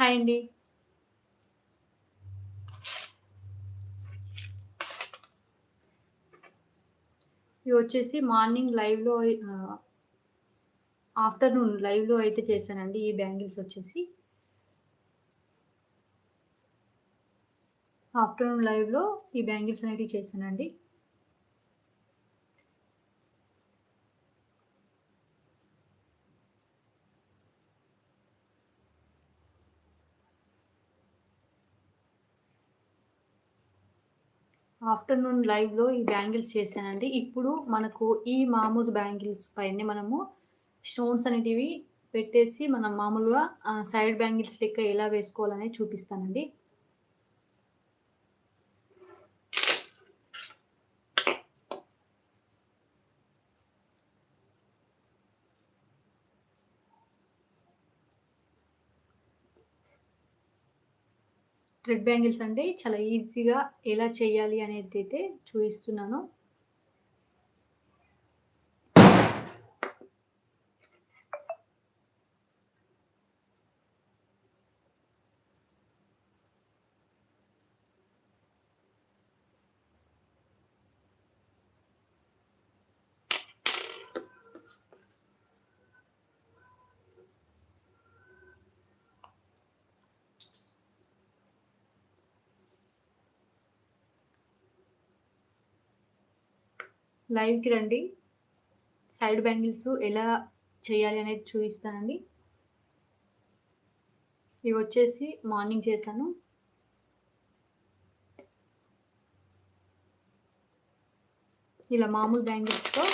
Hi అండి. ఇవి వచ్చేసి మార్నింగ్ లైవ్‌లో ఆఫ్టర్‌నూన్ లైవ్‌లో అయితే చేశానండి ఈ బ్యాంగిల్స్ వచ్చేసి. ఆఫ్టర్‌నూన్ లైవ్‌లో ఈ బ్యాంగిల్స్ అనేటివి చేశానండి. ఆఫ్టర్‌నూన్ లైవ్‌లో ఈ బ్యాంగిల్స్ చేశానండి. ఇప్పుడు మనకు ఈ మామూలు బ్యాంగిల్స్ పైనే మనము స్టోన్స్ అనేటివి పెట్టేసి మనం మామూలుగా సైడ్ బ్యాంగిల్స్ లెక్క ఎలా వేసుకోవాలనేది చూపిస్తానండి. థ్రెడ్ బ్యాంగిల్స్ అంటే చాలా ఈజీగా ఎలా చేయాలి అనేది అయితే చూపిస్తున్నాను. లైవ్‌కి రండి. సైడ్ బ్యాంగిల్స్ ఎలా చేయాలి అనేది చూపిస్తానండి ఇవి వచ్చేసి మార్నింగ్ చేశాను. ఇలా మామూలు బ్యాంగిల్స్‌తో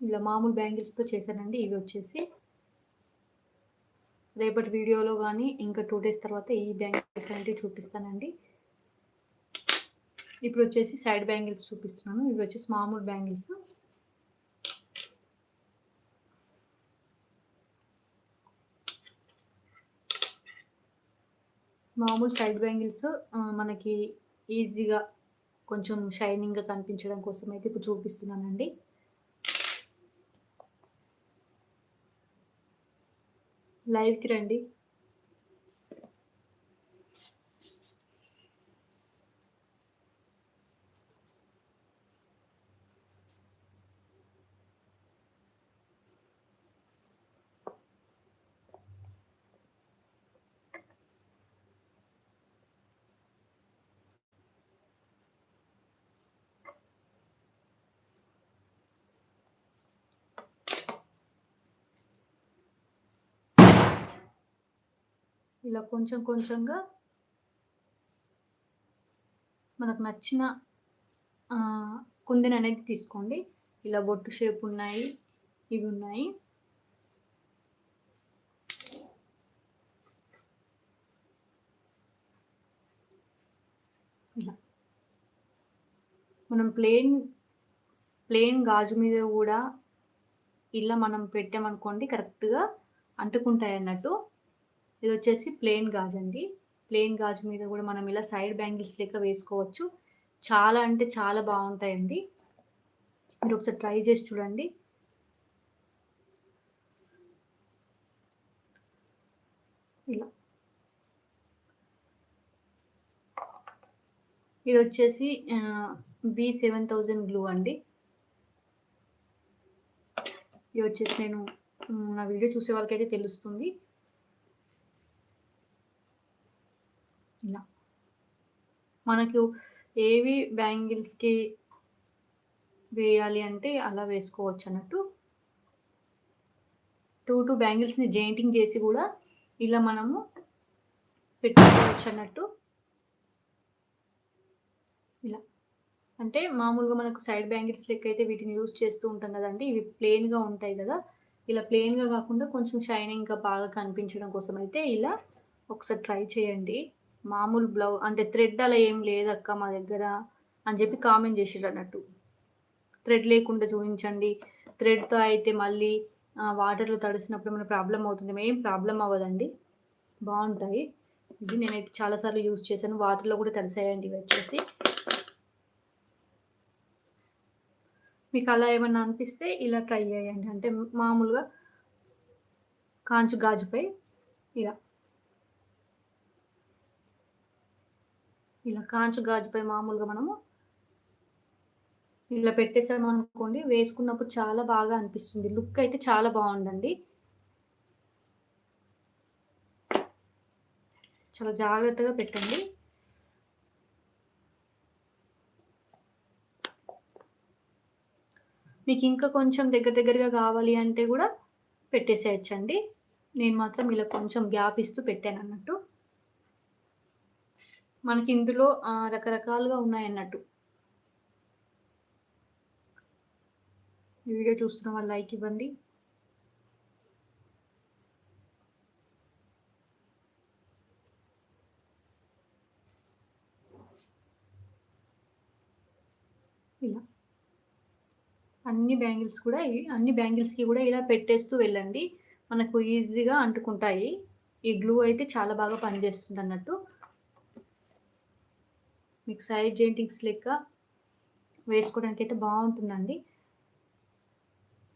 ఇలా మామూలు బ్యాంగిల్స్‌తో చేశానండి ఇవి వచ్చేసి. రేపటి వీడియోలో కానీ ఇంకా టూ డేస్ తర్వాత ఈ బ్యాంగిల్స్ అనేవి చూపిస్తానండి. ఇప్పుడు వచ్చేసి సైడ్ బ్యాంగిల్స్ చూపిస్తున్నాను. ఇవి వచ్చేసి మామూలు బ్యాంగిల్స్. మామూలు సైడ్ బ్యాంగిల్స్ మనకి ఈజీగా కొంచెం షైనింగ్‌గా కనిపించడం కోసం అయితే ఇప్పుడు చూపిస్తున్నానండి. లైవ్‌కి రండి. ఇలా కొంచెం కొంచెంగా మనకు నచ్చిన ఆహ్, కుందననేది తీసుకోండి. ఇలా బొట్టు షేప్ ఉన్నాయి. ఇవి ఉన్నాయి. ఇలా. మనం ప్లేన్ ప్లేన్ గాజు మీద కూడా ఇలా మనం పెట్టామనుకోండి కరెక్ట్‌గా అంటుకుంటాయి అన్నట్టు ఇది వచ్చేసి ప్లెయిన్ అండి ప్లెయిన్ గాజు మీద కూడా మనం ఇలా సైడ్ బ్యాంగిల్స్ లెక్క వేసుకోవచ్చు. చాలా అంటే చాలా బాగుంటాయండి మీరు ఒకసారి ట్రై చేసి చూడండి. ఇలా. ఇది వచ్చేసి బి సెవెన్ థౌజండ్ గ్లూ అండి. ఇది వచ్చేసి నేను నా వీడియో చూసే వాళ్ళకైతే తెలుస్తుంది. ఇలా. మనకు ఏవి బ్యాంగిల్స్‌కి వేయాలి అంటే అలా వేసుకోవచ్చు అన్నట్టు టూ టూ బ్యాంగిల్స్‌ని జెయింటింగ్ చేసి కూడా ఇలా మనము పెట్టుకోవచ్చు అన్నట్టు ఇలా. అంటే మామూలుగా మనకు సైడ్ బ్యాంగిల్స్ లెక్క అయితే వీటిని యూజ్ చేస్తూ ఉంటాం కదండి ఇవి ప్లెయిన్‌గా ఉంటాయి కదా ఇలా ప్లెయిన్‌గా కాకుండా కొంచెం షైనింగ్‌గా బాగా కనిపించడం కోసం అయితే ఇలా ఒకసారి ట్రై చేయండి. మామూలు బ్లౌ అంటే థ్రెడ్ అలా ఏం లేదక్క మా దగ్గర అని చెప్పి కామెంట్ జేషిర్రన్నట్టు. థ్రెడ్ లేకుండా చూపించండి థ్రెడ్‌తో అయితే మళ్ళీ వాటర్‌లో తడిసినప్పుడు ఏమైనా ప్రాబ్లమ్ అవుతుంది ఏం ప్రాబ్లం అవ్వదండి. బాగుంటాయి ఇది నేనైతే చాలా సార్లు యూజ్ చేశాను. వాటర్‌లో కూడా తడిసాయండి వచ్చేసి మీకు అలా ఏమన్నా అనిపిస్తే ఇలా ట్రై చేయండి. అంటే మామూలుగా కాంచు గాజుపై ఇలా ఇలా కాంచు గాజుపై మామూలుగా మనము ఇలా పెట్టేసాము అనుకోండి వేసుకున్నప్పుడు చాలా బాగా అనిపిస్తుంది. లుక్ అయితే చాలా బాగుందండి. చాలా జాగ్రత్తగా పెట్టండి. మీకు ఇంకా కొంచెం దగ్గర దగ్గరగా కావాలి అంటే కూడా పెట్టేసేయచ్చండి. నేను మాత్రం ఇలా కొంచెం గ్యాప్ ఇస్తూ పెట్టాను అన్నట్టు. మనకి ఇందులో రకరకాలుగా ఉన్నాయన్నట్టు. వీడియో చూస్తున్న వాళ్ళు లైక్ ఇవ్వండి. ఇలా. అన్ని బ్యాంగిల్స్ కూడా అన్ని బ్యాంగిల్స్కి కూడా ఇలా పెట్టేస్తూ వెళ్ళండి. మనకు ఈజీగా అంటుకుంటాయి. ఈ గ్లూ అయితే చాలా బాగా పనిచేస్తుంది అన్నట్టు మీకు సైడ్ జెయింటింగ్స్ లెక్క వేసుకోవడానికి అయితే బాగుంటుందండి.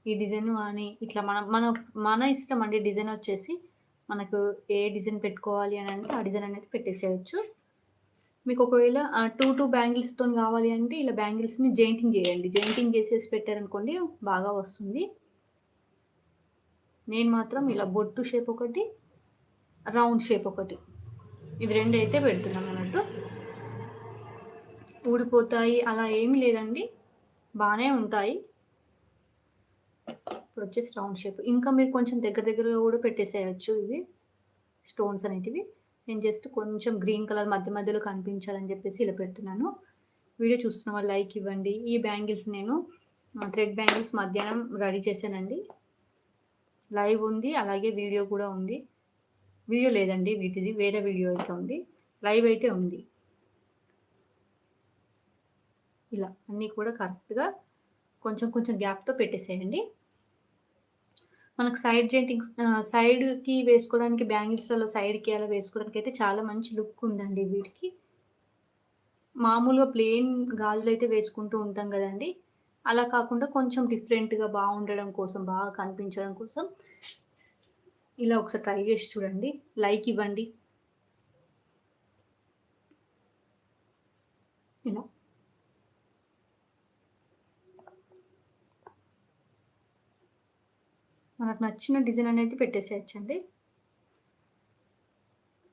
ఈ డిజైన్ కానీ ఇట్లా మన మన మన ఇష్టం అండి డిజైన్ వచ్చేసి మనకు ఏ డిజైన్ పెట్టుకోవాలి అని అంటే ఆ డిజైన్ అనేది పెట్టేసేయచ్చు. మీకు ఒకవేళ టూ టూ బ్యాంగిల్స్తో కావాలి అంటే ఇలా బ్యాంగిల్స్ని జెయింటింగ్ చేయండి. జెయింటింగ్ చేసేసి పెట్టారనుకోండి బాగా వస్తుంది. నేను మాత్రం ఇలా బొట్టు షేప్ ఒకటి రౌండ్ షేప్ ఒకటి. ఇవి రెండు అయితే పెడుతున్నాం అన్నట్టు. ఊడిపోతాయి అలా ఏమి లేదండి. బాగానే ఉంటాయి. ఇప్పుడు వచ్చేసి రౌండ్ షేప్ ఇంకా మీరు కొంచెం దగ్గర దగ్గరగా కూడా పెట్టేసేయచ్చు ఇవి. స్టోన్స్ అనేటివి. నేను జస్ట్ కొంచెం గ్రీన్ కలర్ మధ్య మధ్యలో కనిపించాలని చెప్పేసి ఇలా పెడుతున్నాను. వీడియో చూస్తున్న వాళ్ళు లైక్ ఇవ్వండి. ఈ బ్యాంగిల్స్ నేను థ్రెడ్ బ్యాంగిల్స్ మధ్యాహ్నం రెడీ చేశానండి. లైవ్ ఉంది అలాగే వీడియో కూడా ఉంది. వీడియో లేదండి వీటిది వేరే వీడియో అయితే ఉంది. లైవ్ అయితే ఉంది. ఇలా అన్నీ కూడా కరెక్ట్గా కొంచెం కొంచెం గ్యాప్తో పెట్టేసేయండి. మనకు సైడ్ జెంటింగ్స్ సైడ్కి వేసుకోవడానికి బ్యాంగిల్స్లలో సైడ్కి అలా వేసుకోవడానికి అయితే చాలా మంచి లుక్ ఉందండి వీటికి. మామూలుగా ప్లెయిన్ గాజులు అయితే వేసుకుంటూ ఉంటాం కదండి. అలా కాకుండా కొంచెం డిఫరెంట్గా బాగుండడం కోసం బాగా కనిపించడం కోసం ఇలా ఒకసారి ట్రై చేసి చూడండి. లైక్ ఇవ్వండి. ఇలా. మనకు నచ్చిన డిజైన్ అనేది పెట్టేసేయచ్చండి.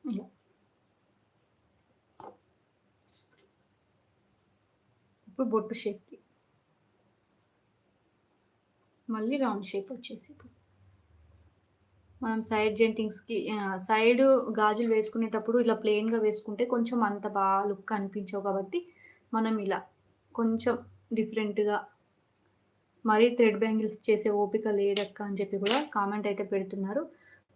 ఇలా. ఇప్పుడు బొట్టు షేప్కి. మళ్ళీ రౌండ్ షేప్ వచ్చేసి మనం సైడ్ జెంటింగ్స్కి సైడ్ గాజులు వేసుకునేటప్పుడు ఇలా ప్లెయిన్గా వేసుకుంటే కొంచెం అంత బాగా లుక్ అనిపించవు కాబట్టి మనం ఇలా కొంచెం డిఫరెంట్గా మరీ థ్రెడ్ బ్యాంగిల్స్ చేసే ఓపిక లేదక్క అని చెప్పి కూడా కామెంట్ అయితే పెడుతున్నారు.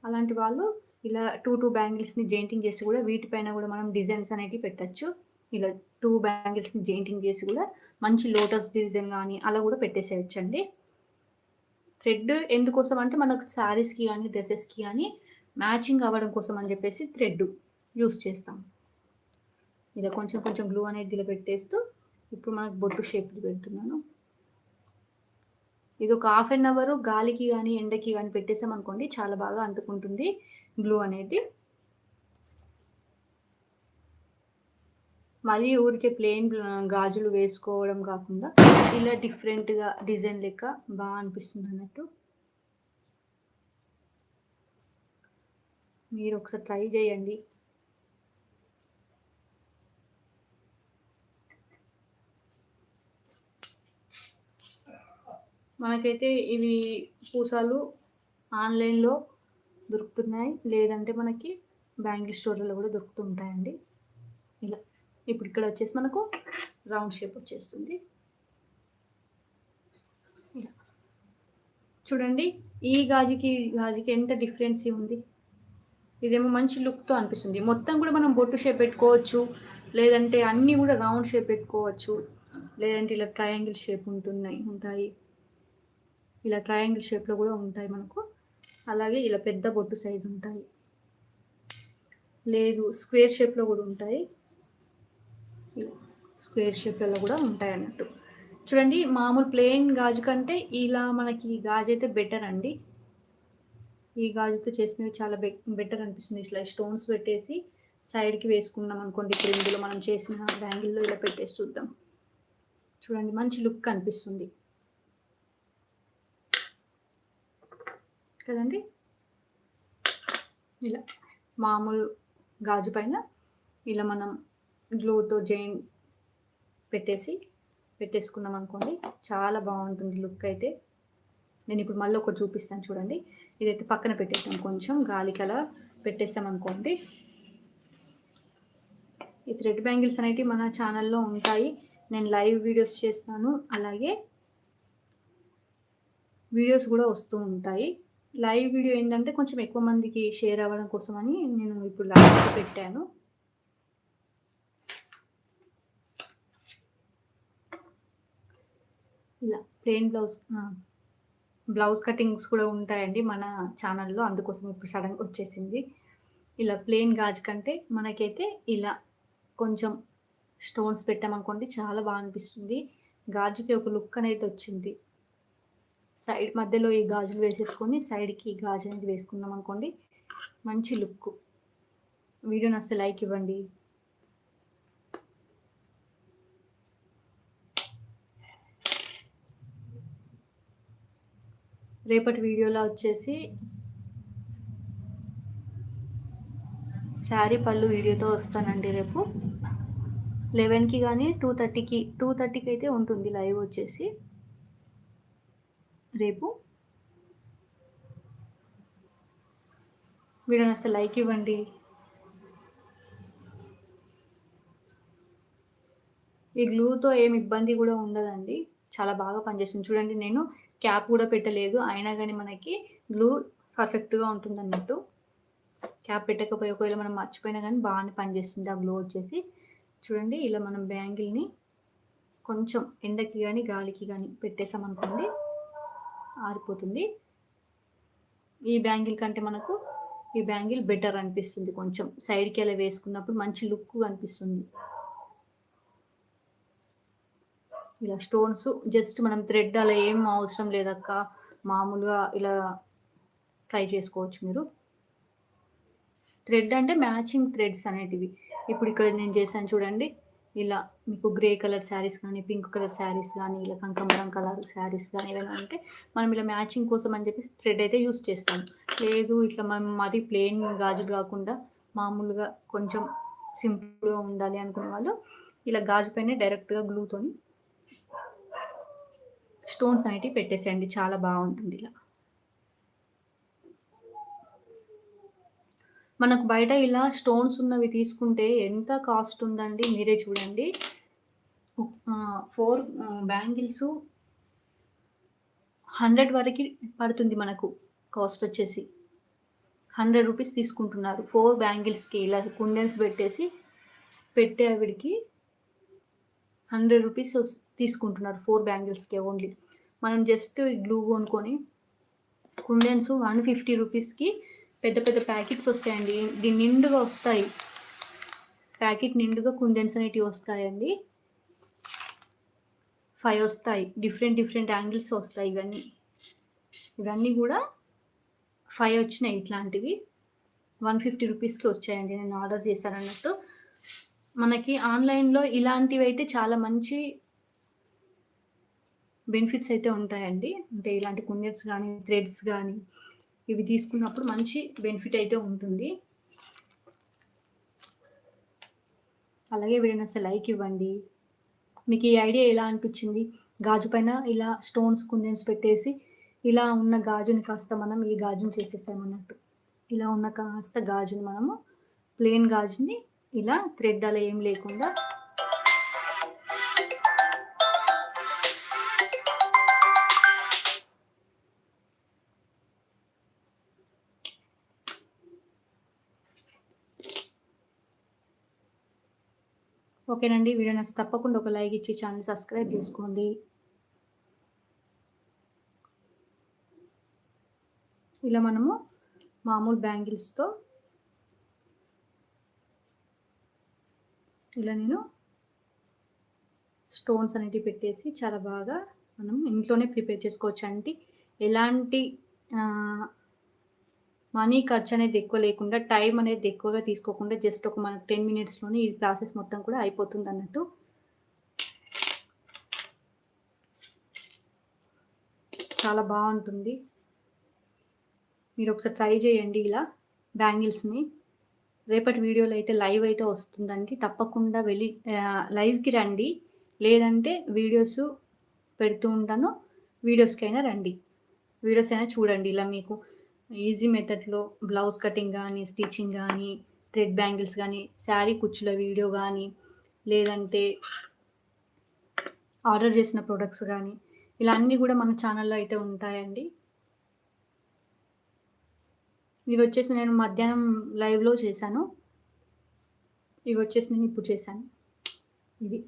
అలాంటి వాళ్ళు ఇలా టూ టూ బ్యాంగిల్స్ని జెయింటింగ్ చేసి కూడా వీటిపైన కూడా మనం డిజైన్స్ అనేవి పెట్టచ్చు. ఇలా టూ బ్యాంగిల్స్ని జెయింటింగ్ చేసి కూడా మంచి లోటస్ డిజైన్ కానీ అలా కూడా పెట్టేసేయచ్చండి. థ్రెడ్ ఎందుకోసం అంటే మనకు శారీస్కి కానీ డ్రెస్సెస్కి కానీ మ్యాచింగ్ అవ్వడం కోసం అని చెప్పేసి థ్రెడ్ యూస్ చేస్తాం. ఇలా కొంచెం కొంచెం గ్లూ అనేది ఇలా పెట్టేస్తూ ఇప్పుడు మనకు బొట్టు షేప్ పెడుతున్నాను. ఇది ఒక హాఫ్ అన్ అవర్ గాలికి కానీ ఎండకి కానీ పెట్టేసాం అనుకోండి చాలా బాగా అంటుకుంటుంది గ్లూ అనేది. మళ్ళీ ఊరికే ప్లెయిన్ గాజులు వేసుకోవడం కాకుండా ఇలా డిఫరెంట్గా డిజైన్ లెక్క బాగా అనిపిస్తుంది అన్నట్టు. మీరు ఒకసారి ట్రై చేయండి. మనకైతే ఇవి పూసాలు ఆన్లైన్లో దొరుకుతున్నాయి. లేదంటే మనకి బ్యాంగిల్ స్టోర్లలో కూడా దొరుకుతుంటాయండి. ఇలా ఇప్పుడు ఇక్కడ వచ్చేసి మనకు రౌండ్ షేప్ వచ్చేస్తుంది. ఇలా. చూడండి ఈ గాజుకి గాజుకి ఎంత డిఫరెన్స్ ఉంది. ఇదేమో మంచి లుక్తో అనిపిస్తుంది. మొత్తం కూడా మనం బొట్టు షేప్ పెట్టుకోవచ్చు. లేదంటే అన్నీ కూడా రౌండ్ షేప్ పెట్టుకోవచ్చు. లేదంటే ఇలా ట్రయాంగిల్ షేప్ ఉంటున్నాయి ఉంటాయి. ఇలా ట్రయాంగిల్ షేప్లో కూడా ఉంటాయి మనకు. అలాగే ఇలా పెద్ద బొట్టు సైజు ఉంటాయి. లేదు స్క్వేర్ షేప్లో కూడా ఉంటాయి. స్క్వేర్ షేప్లలో కూడా ఉంటాయి అన్నట్టు. చూడండి మామూలు ప్లెయిన్ గాజు కంటే ఇలా మనకి గాజు అయితే బెటర్ అండి. ఈ గాజుతో చేసినవి చాలా బె బెటర్ అనిపిస్తుంది. ఇట్లా స్టోన్స్ పెట్టేసి సైడ్కి వేసుకున్నాం అనుకోండి. ఇప్పుడు ఇందులో మనం చేసిన బ్యాంగిల్లో ఇలా పెట్టేసి చూద్దాం. చూడండి మంచి లుక్ అనిపిస్తుంది. కదండి? ఇలా మామూలు గాజు పైన ఇలా మనం గ్లూతో జైన్ పెట్టేసి పెట్టేసుకున్నాం అనుకోండి చాలా బాగుంటుంది లుక్ అయితే. నేను ఇప్పుడు మళ్ళీ ఒకటి చూపిస్తాను చూడండి. ఇదైతే పక్కన పెట్టేసాం కొంచెం గాలికి అలా పెట్టేసాం అనుకోండి. ఈ థ్రెడ్ బ్యాంగిల్స్ అనేవి మన ఛానల్లో ఉంటాయి. నేను లైవ్ వీడియోస్ చేస్తాను. అలాగే వీడియోస్ కూడా వస్తూ ఉంటాయి. లైవ్ వీడియో ఏంటంటే కొంచెం ఎక్కువ మందికి షేర్ అవ్వడం కోసమని నేను ఇప్పుడు లైవ్ పెట్టాను. ఇలా ప్లెయిన్ బ్లౌజ్ బ్లౌజ్ కటింగ్స్ కూడా ఉంటాయండి మన ఛానల్లో అందుకోసం ఇప్పుడు సడన్గా వచ్చేసింది. ఇలా ప్లెయిన్ గాజు కంటే మనకైతే ఇలా కొంచెం స్టోన్స్ పెట్టామనుకోండి చాలా బాగా అనిపిస్తుంది. గాజుకి ఒక లుక్ అనేది వచ్చింది. సైడ్ మధ్యలో ఈ గాజులు వేసేసుకొని సైడ్కి ఈ గాజు అనేది వేసుకున్నాం అనుకోండి. మంచి లుక్. వీడియోని అసలు లైక్ ఇవ్వండి. రేపటి వీడియోలో వచ్చేసి శారీ పళ్ళు వీడియోతో వస్తానండి రేపు. లెవెన్కి కానీ టూ థర్టీకి టూ థర్టీకి అయితే ఉంటుంది లైవ్ వచ్చేసి. రేపు. వీడియోని అసలు లైక్ ఇవ్వండి. ఈ గ్లూతో ఏమి ఇబ్బంది కూడా ఉండదండి. చాలా బాగా పనిచేస్తుంది. చూడండి నేను క్యాప్ కూడా పెట్టలేదు. అయినా కానీ మనకి గ్లూ పర్ఫెక్ట్గా ఉంటుంది అన్నట్టు క్యాప్ పెట్టకపోయి ఒకవేళ మనం మర్చిపోయినా కానీ బాగానే పనిచేస్తుంది. ఆ గ్లో వచ్చేసి. చూడండి ఇలా మనం బ్యాంగిల్ని కొంచెం ఎండకి కానీ గాలికి కానీ పెట్టేసామనుకోండి ఆరిపోతుంది. ఈ బ్యాంగిల్ కంటే మనకు ఈ బ్యాంగిల్ బెటర్ అనిపిస్తుంది కొంచెం. సైడ్కి అలా వేసుకున్నప్పుడు మంచి లుక్ అనిపిస్తుంది. ఇలా స్టోన్స్ జస్ట్ మనం థ్రెడ్ అలా ఏం అవసరం లేదక్క. మామూలుగా ఇలా ట్రై చేసుకోవచ్చు మీరు. థ్రెడ్ అంటే మ్యాచింగ్ థ్రెడ్స్ అనేటివి. ఇప్పుడు ఇక్కడ నేను చేశాను చూడండి. ఇలా మీకు గ్రే కలర్ శారీస్ కానీ పింక్ కలర్ శారీస్ కానీ ఇలా కంకమరం కలర్ శారీస్ కానీ ఏమైనా ఉంటే మనం ఇలా మ్యాచింగ్ కోసం అని చెప్పి థ్రెడ్ అయితే యూస్ చేస్తాం లేదు ఇట్లా మనం మరీ ప్లెయిన్ గాజులు కాకుండా మామూలుగా కొంచెం సింపుల్గా ఉండాలి అనుకునే వాళ్ళు ఇలా గాజు పైన డైరెక్ట్గా గ్లూతోని స్టోన్స్ అనేటివి పెట్టేసేయండి. చాలా బాగుంటుంది ఇలా. మనకు బయట ఇలా స్టోన్స్ ఉన్నవి తీసుకుంటే ఎంత కాస్ట్ ఉందండి? మీరే చూడండి. ఫోర్ బ్యాంగిల్స్ హండ్రెడ్ వరకు పడుతుంది మనకు కాస్ట్ వచ్చేసి. హండ్రెడ్ రూపీస్ తీసుకుంటున్నారు. ఫోర్ బ్యాంగిల్స్కి ఇలా కుందెన్స్ పెట్టేసి పెట్టే ఆవిడికి హండ్రెడ్ రూపీస్ తీసుకుంటున్నారు ఫోర్ బ్యాంగిల్స్కి ఓన్లీ. మనం జస్ట్ గ్లూ కొనుక్కొని కుందెన్స్ వన్ ఫిఫ్టీ రూపీస్కి పెద్ద పెద్ద ప్యాకెట్స్ వస్తాయండి. దీని నిండుగా వస్తాయి. ప్యాకెట్ నిండుగా కుందెన్స్ అనేటివి వస్తాయండి. ఫైవ్ వస్తాయి. డిఫరెంట్ డిఫరెంట్ యాంగిల్స్ వస్తాయి ఇవన్నీ. ఇవన్నీ కూడా ఫైవ్ వచ్చినాయి ఇట్లాంటివి. వన్ ఫిఫ్టీ రూపీస్కి వచ్చాయండి. నేను ఆర్డర్ చేశాను అన్నట్టు మనకి ఆన్లైన్లో ఇలాంటివి అయితే చాలా మంచి బెనిఫిట్స్ అయితే ఉంటాయండి. అంటే ఇలాంటి కుందెన్స్ కానీ థ్రెడ్స్ కానీ ఇవి తీసుకున్నప్పుడు మంచి బెనిఫిట్ అయితే ఉంటుంది. అలాగే వీడియోని అసలు లైక్ ఇవ్వండి. మీకు ఈ ఐడియా ఎలా అనిపించింది? గాజు పైన ఇలా స్టోన్స్ కుందెన్స్ పెట్టేసి ఇలా ఉన్న గాజుని కాస్త మనం ఈ గాజుని చేసేసామన్నట్టు ఇలా ఉన్న కాస్త గాజుని మనము ప్లెయిన్ గాజుని ఇలా థ్రెడ్ అలా ఏం లేకుండా ఓకేనండి. వీడియో నచ్చి తప్పకుండా ఒక లైక్ ఇచ్చి ఛానల్ సబ్స్క్రైబ్ చేసుకోండి. ఇలా మనము మామూలు బ్యాంగిల్స్తో ఇలా నేను స్టోన్స్ అనేటివి పెట్టేసి చాలా బాగా మనం ఇంట్లోనే ప్రిపేర్ చేసుకోవచ్చు. అంటే ఎలాంటి మనీ ఖర్చు అనేది ఎక్కువ లేకుండా టైం అనేది ఎక్కువగా తీసుకోకుండా జస్ట్ ఒక మనకు టెన్ మినిట్స్లోనే ఈ ప్రాసెస్ మొత్తం కూడా అయిపోతుంది అన్నట్టు చాలా బాగుంటుంది. మీరు ఒకసారి ట్రై చేయండి ఇలా బ్యాంగిల్స్ని. రేపటి వీడియోలో అయితే లైవ్ అయితే వస్తుందండి. తప్పకుండా వెళ్ళి లైవ్కి రండి. లేదంటే వీడియోస్ పెడుతూ ఉంటాను. వీడియోస్కి అయినా రండి. వీడియోస్ అయినా చూడండి ఇలా మీకు. ఈజీ మెథడ్లో బ్లౌజ్ కటింగ్ కానీ స్టిచ్చింగ్ కానీ థ్రెడ్ బ్యాంగిల్స్ కానీ శారీ కుచ్చుల వీడియో కానీ లేదంటే ఆర్డర్ చేసిన ప్రొడక్ట్స్ కానీ ఇలా అన్నీ కూడా మన ఛానల్లో అయితే ఉంటాయండి. ఇవి వచ్చేసి నేను మధ్యాహ్నం లైవ్లో చేశాను. ఇవి వచ్చేసి నేను ఇప్పుడు చేశాను. ఇవి.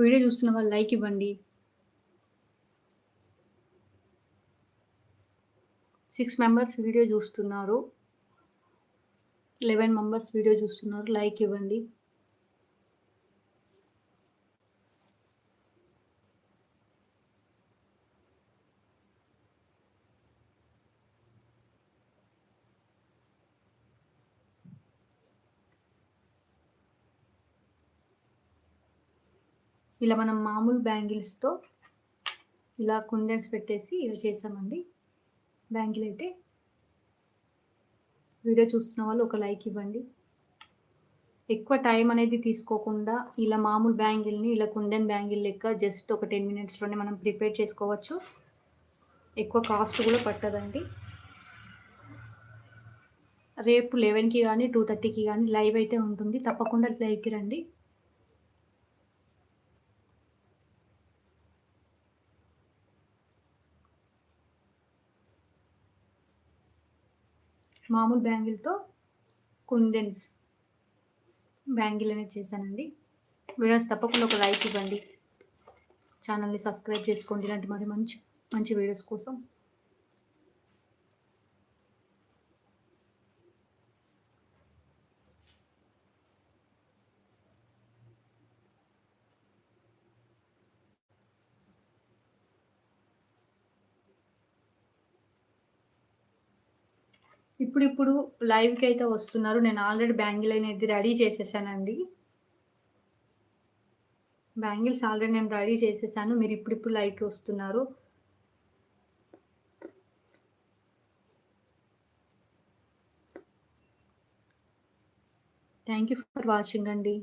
వీడియో చూస్తున్న వాళ్ళు లైక్ ఇవ్వండి. సిక్స్ మెంబర్స్ వీడియో చూస్తున్నారు. లెవెన్ మెంబర్స్ వీడియో చూస్తున్నారు. లైక్ ఇవ్వండి. ఇలా మనం మామూలు బ్యాంగిల్స్తో ఇలా కుందన్స్ పెట్టేసి ఇలా చేసామండి. బ్యాంగిల్ అయితే వీడియో చూస్తున్న వాళ్ళు ఒక లైక్ ఇవ్వండి. ఎక్కువ టైం అనేది తీసుకోకుండా ఇలా మామూలు బ్యాంగిల్ని ఇలా కుందన్ బ్యాంగిల్ లెక్క జస్ట్ ఒక టెన్ మినిట్స్లోనే మనం ప్రిపేర్ చేసుకోవచ్చు. ఎక్కువ కాస్ట్ కూడా పట్టదండి. రేపు లెవెన్కి కానీ టూ థర్టీకి కానీ లైవ్ అయితే ఉంటుంది. తప్పకుండా లైక్ రండి. మామూలు బ్యాంగిల్తో కుందెన్స్ బ్యాంగిల్ అనేది చేశానండి. వీడియోస్ తప్పకుండా ఒక లైక్ ఇవ్వండి. ఛానల్ని సబ్స్క్రైబ్ చేసుకోండి. ఇలాంటి మరి మంచి మంచి వీడియోస్ కోసం ఇప్పుడు ఇప్పుడు లైవ్కి అయితే వస్తున్నారు. నేను ఆల్రెడీ బ్యాంగిల్ అనేది రెడీ చేసేసానండి. బ్యాంగిల్స్ ఆల్రెడీ నేను రెడీ చేసేసాను. మీరు ఇప్పుడు ఇప్పుడు లైవ్కి వస్తున్నారు. థ్యాంక్ యూ ఫర్ వాచింగ్ అండి.